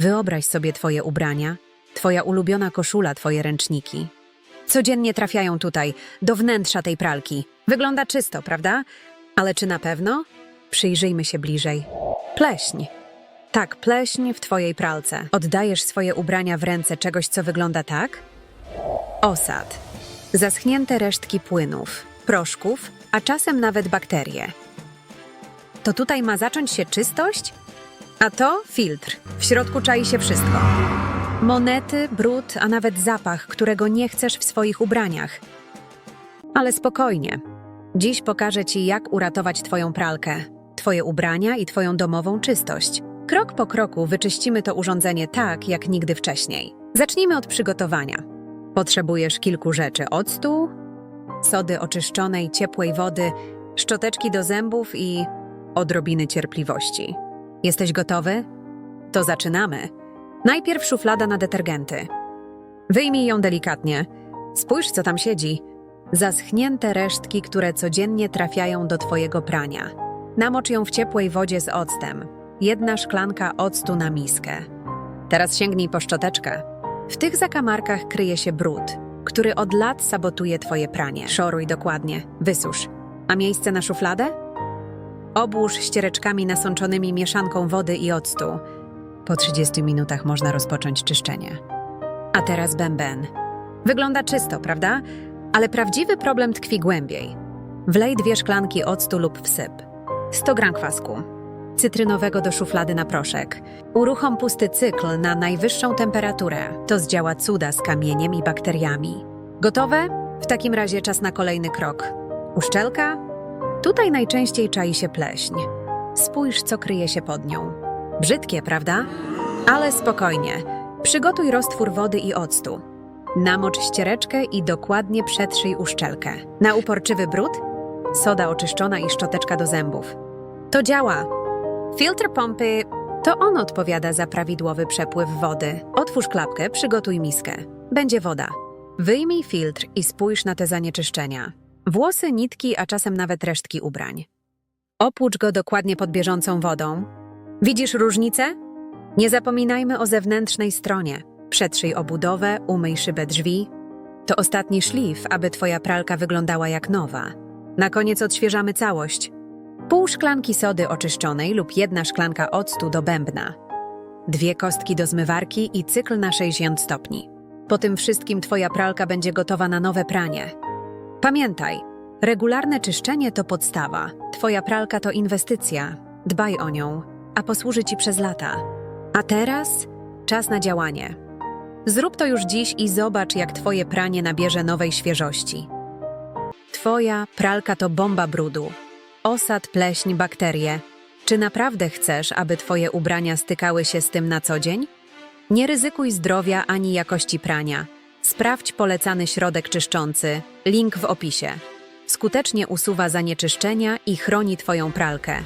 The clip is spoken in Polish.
Wyobraź sobie twoje ubrania, twoja ulubiona koszula, twoje ręczniki. Codziennie trafiają tutaj, do wnętrza tej pralki. Wygląda czysto, prawda? Ale czy na pewno? Przyjrzyjmy się bliżej. Pleśń. Tak, pleśń w twojej pralce. Oddajesz swoje ubrania w ręce czegoś, co wygląda tak? Osad. Zaschnięte resztki płynów, proszków, a czasem nawet bakterie. To tutaj ma zacząć się czystość? A to filtr. W środku czai się wszystko. Monety, brud, a nawet zapach, którego nie chcesz w swoich ubraniach. Ale spokojnie. Dziś pokażę Ci, jak uratować Twoją pralkę, Twoje ubrania i Twoją domową czystość. Krok po kroku wyczyścimy to urządzenie tak, jak nigdy wcześniej. Zacznijmy od przygotowania. Potrzebujesz kilku rzeczy: octu, sody oczyszczonej, ciepłej wody, szczoteczki do zębów i odrobiny cierpliwości. Jesteś gotowy? To zaczynamy. Najpierw szuflada na detergenty. Wyjmij ją delikatnie. Spójrz, co tam siedzi. Zaschnięte resztki, które codziennie trafiają do Twojego prania. Namocz ją w ciepłej wodzie z octem. Jedna szklanka octu na miskę. Teraz sięgnij po szczoteczkę. W tych zakamarkach kryje się brud, który od lat sabotuje Twoje pranie. Szoruj dokładnie, wysusz. A miejsce na szufladę? Obłóż ściereczkami nasączonymi mieszanką wody i octu. Po 30 minutach można rozpocząć czyszczenie. A teraz bęben. Wygląda czysto, prawda? Ale prawdziwy problem tkwi głębiej. Wlej dwie szklanki octu lub wsyp. 100 gram kwasku. Cytrynowego do szuflady na proszek. Uruchom pusty cykl na najwyższą temperaturę. To zdziała cuda z kamieniem i bakteriami. Gotowe? W takim razie czas na kolejny krok. Uszczelka? Tutaj najczęściej czai się pleśń. Spójrz, co kryje się pod nią. Brzydkie, prawda? Ale spokojnie. Przygotuj roztwór wody i octu. Namocz ściereczkę i dokładnie przetrzyj uszczelkę. Na uporczywy brud? Soda oczyszczona i szczoteczka do zębów. To działa. Filtr pompy to on odpowiada za prawidłowy przepływ wody. Otwórz klapkę, przygotuj miskę. Będzie woda. Wyjmij filtr i spójrz na te zanieczyszczenia. Włosy, nitki, a czasem nawet resztki ubrań. Opłucz go dokładnie pod bieżącą wodą. Widzisz różnicę? Nie zapominajmy o zewnętrznej stronie. Przetrzyj obudowę, umyj szybę drzwi. To ostatni szlif, aby twoja pralka wyglądała jak nowa. Na koniec odświeżamy całość. Pół szklanki sody oczyszczonej lub jedna szklanka octu do bębna. Dwie kostki do zmywarki i cykl na 60 stopni. Po tym wszystkim twoja pralka będzie gotowa na nowe pranie. Pamiętaj, regularne czyszczenie to podstawa. Twoja pralka to inwestycja. Dbaj o nią, a posłuży ci przez lata. A teraz czas na działanie. Zrób to już dziś i zobacz, jak Twoje pranie nabierze nowej świeżości. Twoja pralka to bomba brudu. Osad, pleśń, bakterie. Czy naprawdę chcesz, aby Twoje ubrania stykały się z tym na co dzień? Nie ryzykuj zdrowia ani jakości prania. Sprawdź polecany środek czyszczący, link w opisie. Skutecznie usuwa zanieczyszczenia i chroni Twoją pralkę.